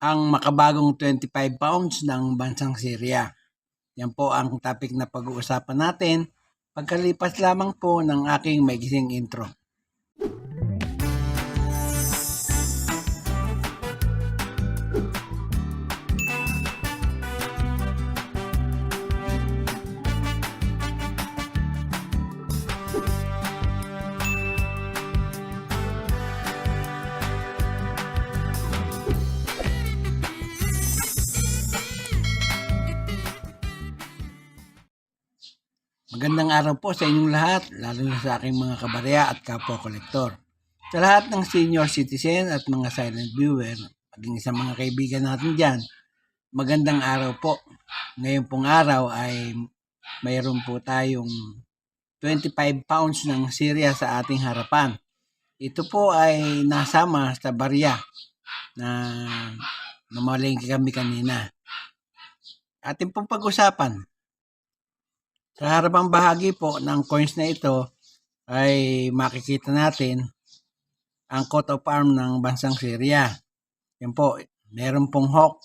ang makabagong 25 pounds ng bansang Syria. Yan po ang topic na pag-uusapan natin pagkalipas lamang po ng aking maigising intro. Magandang araw po sa inyong lahat, lalo na sa aking mga kabarya at kapwa kolektor. Sa lahat ng senior citizen at mga silent viewer, maging sa mga kaibigan natin dyan, magandang araw po. Ngayon pong araw ay mayroon po tayong 25 pounds ng Syria sa ating harapan. Ito po ay nasama sa barya na namalengke kami kanina. Ating pong pag-usapan, sa harapang bahagi po ng coins na ito ay makikita natin ang coat of arm ng bansang Syria. Yan po, meron pong hawk.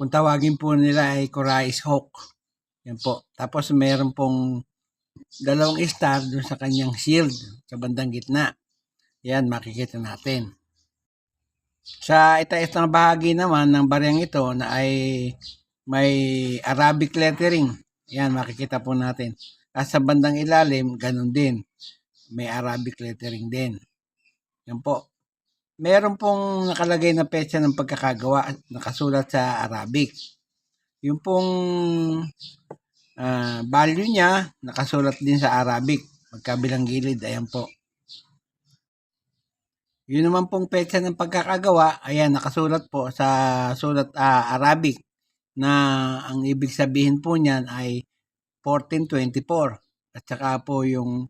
Kung tawagin po nila ay Corais Hawk. Yan po. Tapos meron pong dalawang star dun sa kanyang shield sa bandang gitna. Yan, makikita natin. Sa itaas na bahagi naman ng baryang ito na ay may Arabic lettering yan, makikita po natin. At sa bandang ilalim, ganun din. May Arabic lettering din. Yan po. Meron pong nakalagay na petsa ng pagkakagawa nakasulat sa Arabic. Yung pong uh, value niya, nakasulat din sa Arabic. Magkabilang gilid, ayan po. Yun naman pong petsa ng pagkakagawa, ayan, nakasulat po sa sulat uh, Arabic na ang ibig sabihin po niyan ay 1424 at saka po yung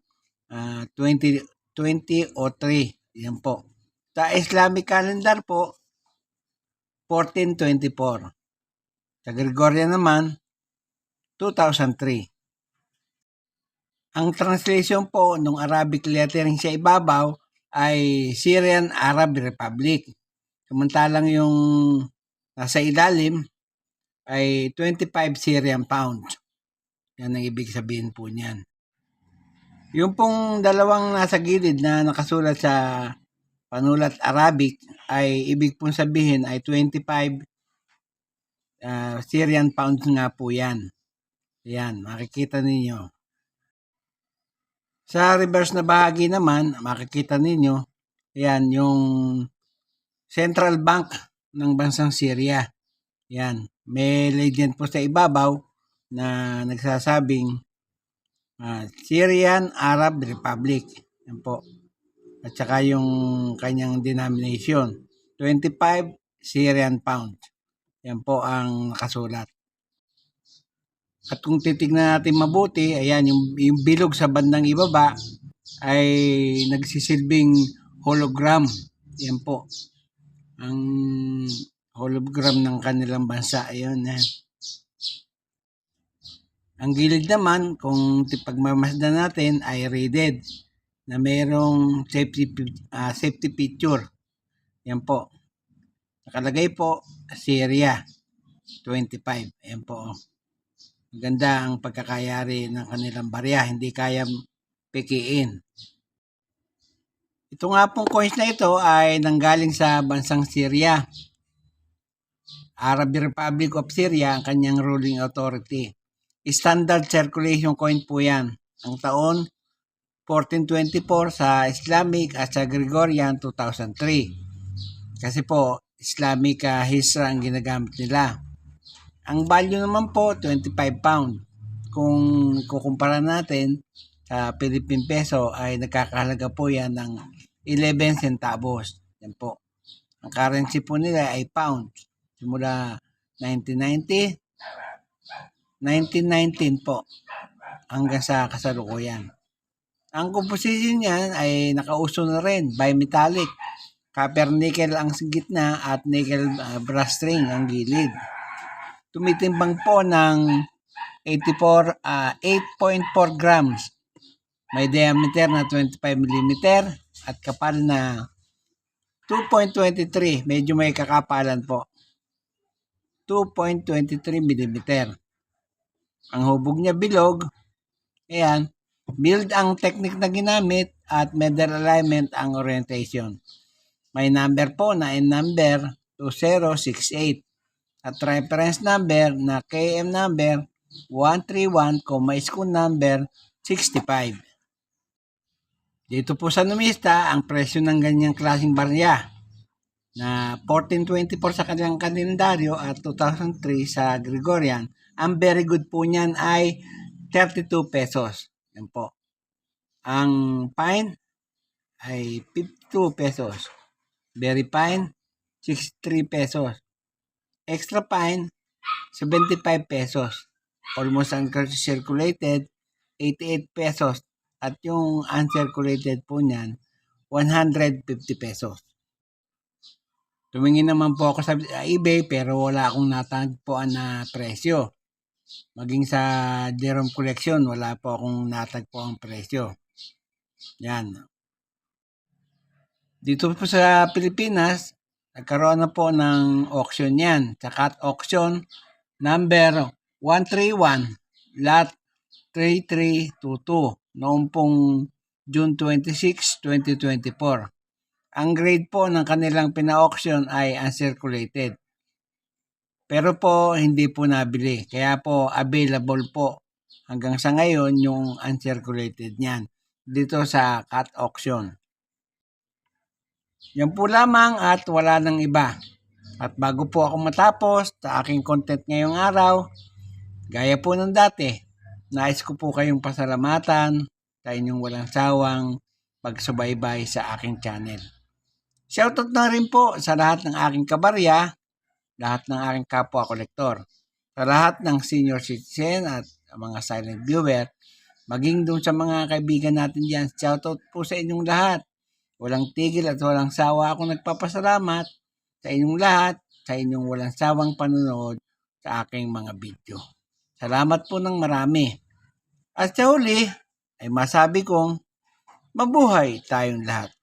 uh, 20, 20 o 3. Yan po. Sa Islamic calendar po, 1424. Sa Gregorian naman, 2003. Ang translation po ng Arabic lettering sa ibabaw ay Syrian Arab Republic. Samantalang yung nasa ilalim ay 25 Syrian pounds. Yan ang ibig sabihin po niyan. Yung pong dalawang nasa gilid na nakasulat sa panulat Arabic ay ibig pong sabihin ay 25 uh, Syrian pounds nga po yan. Yan, makikita ninyo. Sa reverse na bahagi naman, makikita ninyo, yan, yung Central Bank ng bansang Syria. Yan, may legend po sa ibabaw na nagsasabing uh, Syrian Arab Republic. Yan po. At saka yung kanyang denomination, 25 Syrian pound. Yan po ang nakasulat. At kung titignan natin mabuti, ayan, yung, yung bilog sa bandang ibaba ay nagsisilbing hologram. Yan po. Ang hologram ng kanilang bansa. Ayun, eh. Ang gilid naman, kung pagmamasdan natin, ay rated na mayroong safety, uh, safety picture. Yan po. Nakalagay po, Syria 25. Yan po. Maganda ang pagkakayari ng kanilang barya. Hindi kaya pikiin. Ito nga pong coins na ito ay nanggaling sa bansang Syria. Arab Republic of Syria ang kanyang ruling authority. Standard circulation coin po yan. Ang taon 1424 sa Islamic at sa Gregorian 2003. Kasi po Islamic uh, Hisra ang ginagamit nila. Ang value naman po 25 pound. Kung kukumpara natin sa Philippine peso ay nagkakahalaga po yan ng 11 centavos. Yan po. Ang currency po nila ay pounds simula 1990, 1919 po hanggang sa kasalukuyan. Ang composition niyan ay nakauso na rin, bimetallic. Copper nickel ang gitna at nickel uh, brass string ang gilid. Tumitimbang po ng 84 uh, 8.4 grams. May diameter na 25 mm at kapal na 2.23. Medyo may kakapalan po. 2.23 mm. Ang hubog niya bilog, ayan, build ang technique na ginamit at middle alignment ang orientation. May number po na N number 2068 at reference number na KM number 131, school number 65. Dito po sa numista, ang presyo ng ganyang klaseng barya na 1424 sa kanilang kalendaryo at 2003 sa Gregorian, ang very good po niyan ay 32 pesos. Yan po. Ang pine ay 52 pesos. Very fine, 63 pesos. Extra fine, 75 pesos. Almost uncirculated, 88 pesos. At yung uncirculated po niyan, 150 pesos. Tumingin naman po ako sa eBay pero wala akong natagpuan na presyo. Maging sa Jerome Collection, wala po akong natagpuan presyo. Yan. Dito po sa Pilipinas, nagkaroon na po ng auction yan. Sa cat auction, number 131, lot 3322, noong pong June 26, 2024. Ang grade po ng kanilang pina-auction ay uncirculated. Pero po, hindi po nabili. Kaya po, available po hanggang sa ngayon yung uncirculated niyan dito sa cat auction. Yan po lamang at wala nang iba. At bago po ako matapos sa aking content ngayong araw, gaya po ng dati, nais ko po kayong pasalamatan sa inyong walang sawang pagsubaybay sa aking channel. Shoutout na rin po sa lahat ng aking kabarya, lahat ng aking kapwa kolektor, sa lahat ng senior citizen at mga silent viewer, maging doon sa mga kaibigan natin diyan. Shoutout po sa inyong lahat. Walang tigil at walang sawa ako nagpapasalamat sa inyong lahat, sa inyong walang sawang panonood sa aking mga video. Salamat po ng marami. At sa huli, ay masabi kong mabuhay tayong lahat.